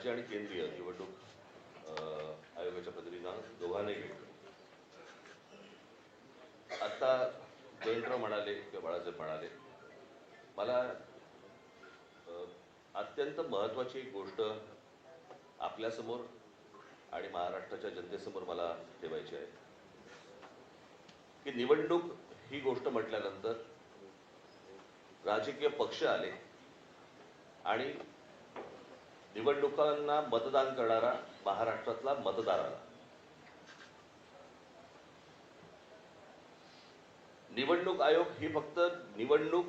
राज्य आणि केंद्रीय निवडणूक आयोगाच्या प्रतिनिधींना दोघांनाही भेटलो. आता जयंतराव म्हणाले किंवा बाळासाहेब म्हणाले मला अत्यंत महत्वाची एक गोष्ट आपल्यासमोर आणि महाराष्ट्राच्या जनतेसमोर मला ठेवायची आहे. की निवडणूक ही गोष्ट म्हटल्यानंतर राजकीय पक्ष आले आणि निवडणुकांना मतदान करणारा महाराष्ट्रातला मतदार आला निवडणूक आयोग ही फक्त निवडणूक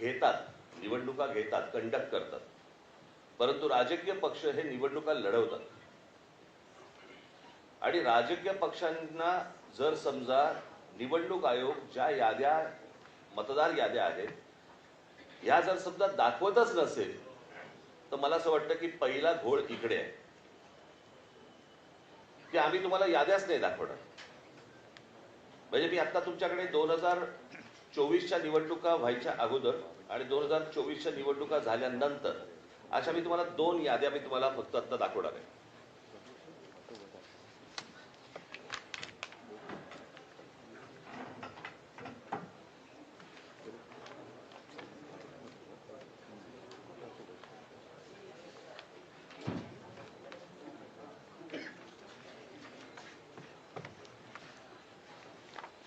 घेतात निवडणुका घेतात कंडक्ट करतात. परंतु राजकीय पक्ष हे निवडणुका लढवतात. आणि राजकीय पक्षांना जर समजा निवडणूक आयोग ज्या याद्या मतदार याद्या आहेत ह्या जर समजा दाखवतच नसेल तर मला असं वाटतं की पहिला घोळ इकडे आहे. की आम्ही तुम्हाला याद्याच नाही दाखवणार. म्हणजे मी आता तुमच्याकडे दोन हजार चोवीसच्या निवडणुका व्हायच्या अगोदर आणि दोन हजार चोवीसच्या निवडणुका झाल्यानंतर अशा मी तुम्हाला दोन याद्या मी तुम्हाला फक्त आत्ता दाखवणार आहे.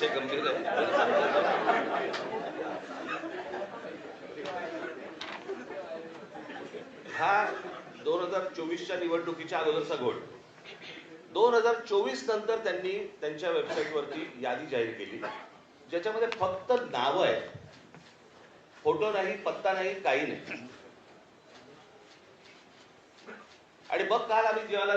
विषय गंभीर हा दोन हजार चोवीसच्या निवडणुकीच्या अगोदरचा घोट दोन हजार चोवीस नंतर त्यांनी त्यांच्या वेबसाईटवरती यादी जाहीर केली. ज्याच्यामध्ये फक्त नावं आहेत. फोटो नाही पत्ता नाही काही नाही. आणि मग काल आम्ही जेव्हा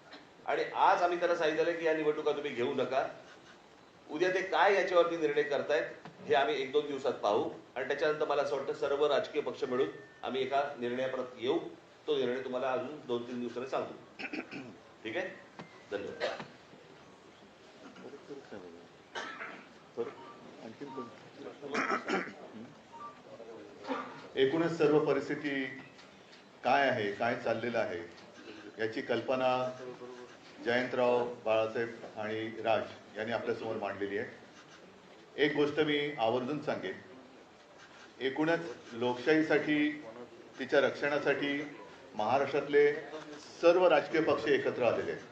आणि आज आम्ही त्यांना सांगितलं की या निवडणुका तुम्ही घेऊ नका. उद्या ते काय याच्यावरती निर्णय करतायत हे आम्ही एक दोन दिवसात पाहू. आणि त्याच्यानंतर मला असं वाटतं सर्व राजकीय पक्ष मिळून आम्ही एका निर्णयापर्यंत येऊ. तो निर्णय तुम्हाला अजून दोन तीन दिवसांनी सांगू ठीक आहे? धन्यवाद. एकूणच सर्व परिस्थिती काय आहे काय चाललेलं आहे याची कल्पना जयंतराव बाळासाहेब आणि राज यांनी आपल्यासमोर मांडलेली आहे. एक गोष्ट मी आवर्जून सांगेन. एकूणच लोकशाहीसाठी तिच्या रक्षणासाठी महाराष्ट्रातले सर्व राजकीय पक्ष एकत्र आलेले आहेत.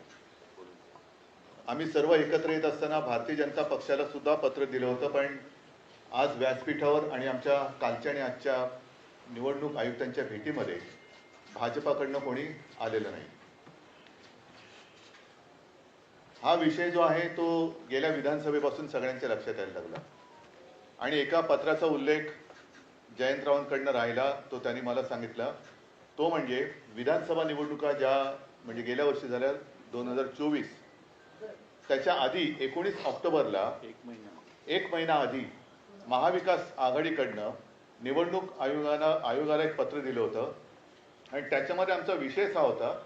आम्ही सर्व एकत्र येत असताना भारतीय जनता पक्षाला सुद्धा पत्र दिलं होतं पण आज व्यासपीठावर आणि आमच्या कालच्या आणि आजच्या निवडणूक आयुक्तांच्या भेटीमध्ये भाजपाकडनं कोणी आलेलं नाही. हा विषय जो आहे तो गेल्या विधानसभेपासून सगळ्यांच्या लक्षात यायला लागला. आणि एका पत्राचा उल्लेख जयंतरावांकडनं राहिला तो त्यांनी मला सांगितला. तो म्हणजे विधानसभा निवडणुका ज्या म्हणजे गेल्या वर्षी झाल्या दोन हजार चोवीस त्याच्या आधी एकोणीस ऑक्टोबरला एक महिना. आधी महाविकास आघाडीकडनं निवडणूक आयोगाला आयोगाला एक पत्र दिलं होतं. आणि त्याच्यामध्ये आमचा विषय हा होता